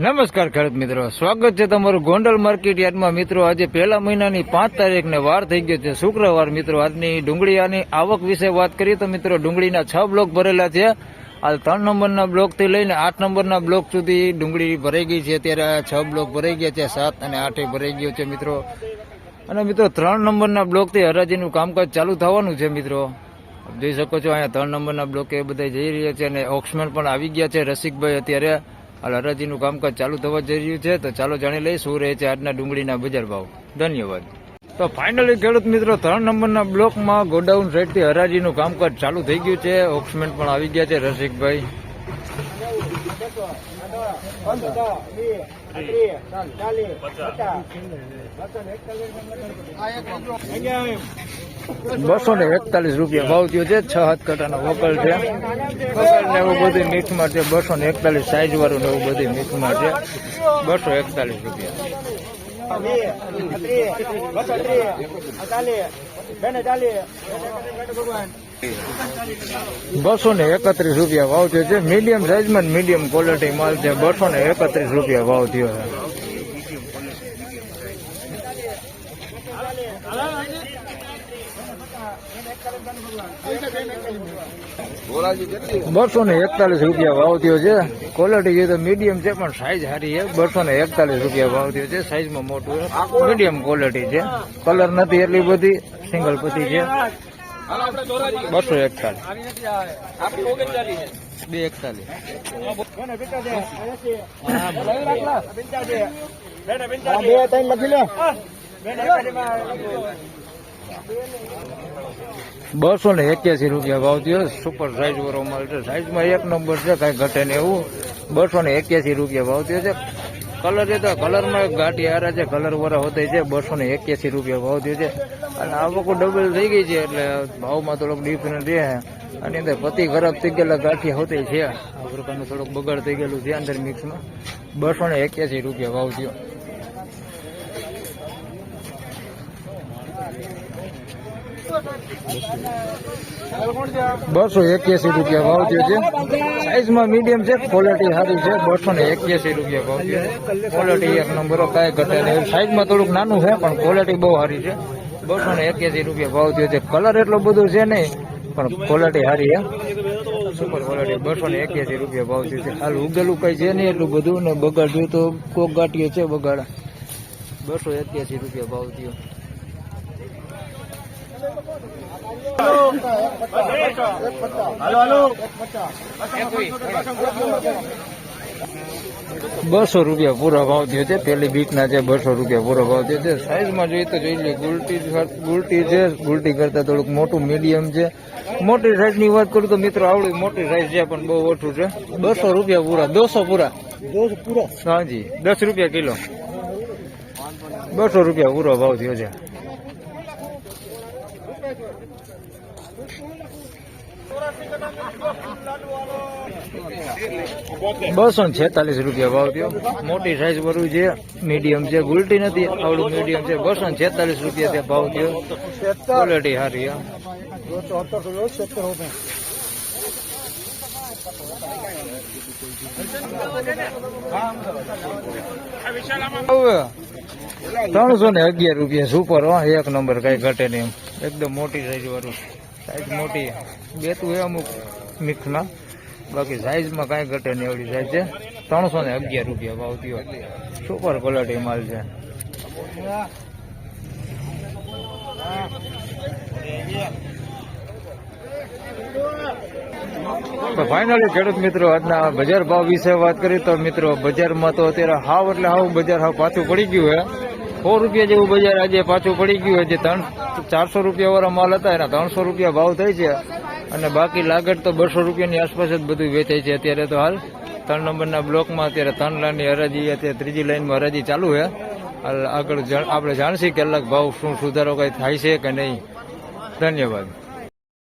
નમસ્કાર ખેડૂત મિત્રો. સ્વાગત છે તમારું ગોંડલ માર્કેટ યાર્ડમાં. મિત્રો, આજે પહેલા મહિનાની પાંચ તારીખને વાર થઈ ગયો છે. શુક્રવાર મિત્રો, આજની ડુંગળીયાની આવક વિશે વાત કરીએ તો મિત્રો, ડુંગળીના છ બ્લોક ભરેલા છે. આ ત્રણ નંબરના બ્લોકથી લઈને આઠ નંબરના બ્લોક સુધી ડુંગળી ભરાઈ ગઈ છે. અત્યારે આ છ બ્લોક ભરાઈ ગયા છે. સાત અને આઠે ભરાઈ ગયો છે મિત્રો. અને મિત્રો, ત્રણ નંબરના બ્લોકથી હરાજીનું કામકાજ ચાલુ થવાનું છે મિત્રો. જોઈ શકો છો, અહીંયા ત્રણ નંબરના બ્લોકે બધા જઈ રહ્યા છે અને ઓક્સમેન પણ આવી ગયા છે. રસિકભાઈ અત્યારે હાલ હરાજીનું કામકાજ ચાલુ થવા જઈ રહ્યું છે તો ચાલો જાણી લઈએ શું રહે છે આજના ડુંગળીના બજાર ભાવ. ધન્યવાદ. તો ફાઇનલી ખેડૂત મિત્રો ત્રણ નંબરના બ્લોકમાં ગોડાઉન સાઈડથી હરાજીનું કામકાજ ચાલુ થઈ ગયું છે. ઓક્સમેન પણ આવી ગયા છે રસિકભાઈ. બસો ને એકતાલીસ રૂપિયા ભાવ થયો છે, છ હાથ કટાનો વકલ છે. વકલ ને એવું બધું મિક્સમાં છે બસો ને એકતાલીસ સાઈઝ વાળું ને એવું બધું મિક્સમાં છે. બસો એકતાલીસ રૂપિયા. બસો ને એકત્રીસ રૂપિયા ભાવ થયો છે. મીડિયમ સાઈઝમાં મીડિયમ ક્વોલિટી માલ છે. બસો ને એકત્રીસ રૂપિયા ભાવ થયો છે. બસો ને એકતાલીસ રૂપિયા ભાવ થયો છે. ક્વોલિટી જોઈએ તો મીડિયમ છે પણ સાઈઝ સારી છે. બસો ને એકતાલીસ રૂપિયા ભાવ થયો છે. સાઈઝમાં મોટું મીડિયમ ક્વોલિટી છે. કલર નથી એટલી બધી. સિંગલ પતિ છે. બસો એકતાલીસ. બે એકતાલીસ. બસો ને એક્યાસી રૂપિયા ભાવ થયો. સુપર સાઈઝ વાળો માલ છે. સાઈઝમાં એક નંબર છે, કાંઈ ઘટે ને એવું. બસો ને એક્યાસી રૂપિયા ભાવ થયો છે. કલર છે તો કલરમાં ગાંઠી હારા છે કલર વાળા હોતે છે. બસો ને એક્યાસી રૂપિયા ભાવ થયો છે. અને આવકો ડબલ થઈ ગઈ છે, એટલે ભાવમાં થોડોક ડિફરન્સ રહે અને અંદર પતિ ખરાબ થઈ ગયેલા ગાંઠી હોતી છે. આ પ્રકારનું થોડોક બગાડ થઈ ગયેલું છે અંદર મિક્સમાં બસો ને એક્યાસી રૂપિયા ભાવ થયો. બસો એક્યાસી રૂપિયા ભાવ થયો છે. સાઈઝમાં મીડિયમ છે ક્વોલિટી સારી છે, બસો ને એક્યાસી રૂપિયા ભાવ છે. ક્વોલિટી એક નંબર કાંઈ ઘટે નહીં. સાઈઝમાં થોડુંક નાનું છે, પણ ક્વોલિટી બહુ સારી છે. બસો ને એક્યાસી રૂપિયા ભાવ થયો છે. કલર એટલો બધો છે નહીં, પણ ક્વોલિટી સારી છે. સુપર ક્વોલિટી બસો ને એક્યાસી રૂપિયા ભાવ થયો છે. હાલ ઉગેલું કંઈ છે નહીં એટલું બધું. ને બગાડ જોયું તો કોક ગાંઠીએ છે બગાડ. બસો એક્યાસી રૂપિયા ભાવ થયો. બસો રૂપિયા પૂરો ભાવ થયો છે. પેલી બીકના છે બસો રૂપિયા પૂરો ભાવ થયો છે. સાઈઝમાં જોઈએ તો જોઈ લે ગુલટી ગુલટી છે. ગુલટી કરતા થોડુંક મોટું મીડિયમ છે. મોટી સાઈઝની વાત કરું તો મિત્રો આવડી મોટી સાઈઝ છે પણ બહુ ઓછું છે. બસો રૂપિયા પૂરા દોસો પૂરા. હાજી દસ રૂપિયા કિલો. બસો રૂપિયા પૂરો ભાવ થયો છે. બસો ને છેતાલીસ રૂપિયા ભાવ થયો. મોટી સાઈઝ વાળું છે મીડિયમ છે ગુલટી નથી આવડું મીડિયમ છે બસો ને છેતાલીસ રૂપિયા ત્યાં ભાવ થયો. ક્વોલિટી સારી હવે ત્રણસો ને અગિયાર રૂપિયા સુપર હો, એક નંબર કઈ ઘટે નહીં એકદમ મોટી સાઈઝ વાળું. સાઈઝ મોટી. બેતું એ અમુક મિક્સમાં બાકી સાઈઝમાં કાંઈ ઘટે નહીં એવડી સાઈઝ છે ત્રણસો ને અગિયાર રૂપિયા ભાવ થયો. સુપર ક્વોલિટી માલ છે. તો ફાઇનલી ખેડૂત મિત્રો, આજના બજાર ભાવ વિશે વાત કરીએ તો મિત્રો, બજારમાં તો અત્યારે હાવ એટલે હાવ બજાર હાવ પાછું પડી ગયું, હે. સો રૂપિયા જેવું બજાર આજે પાછું પડી ગયું છે ત્રણ ચારસો રૂપિયા વાળા માલ હતા, એના ત્રણસો રૂપિયા ભાવ થાય છે. અને બાકી લાગટ તો બસો રૂપિયાની આસપાસ જ બધું વેચાય છે. અત્યારે તો હાલ ત્રણ નંબરના બ્લોકમાં અત્યારે ત્રણ લાઇનની હરાજી, અત્યારે ત્રીજી લાઈનમાં હરાજી ચાલુ છે. આગળ આપણે જાણશી કેટલાક ભાવ શું સુધારો કઈ થાય છે કે નહીં. ધન્યવાદ.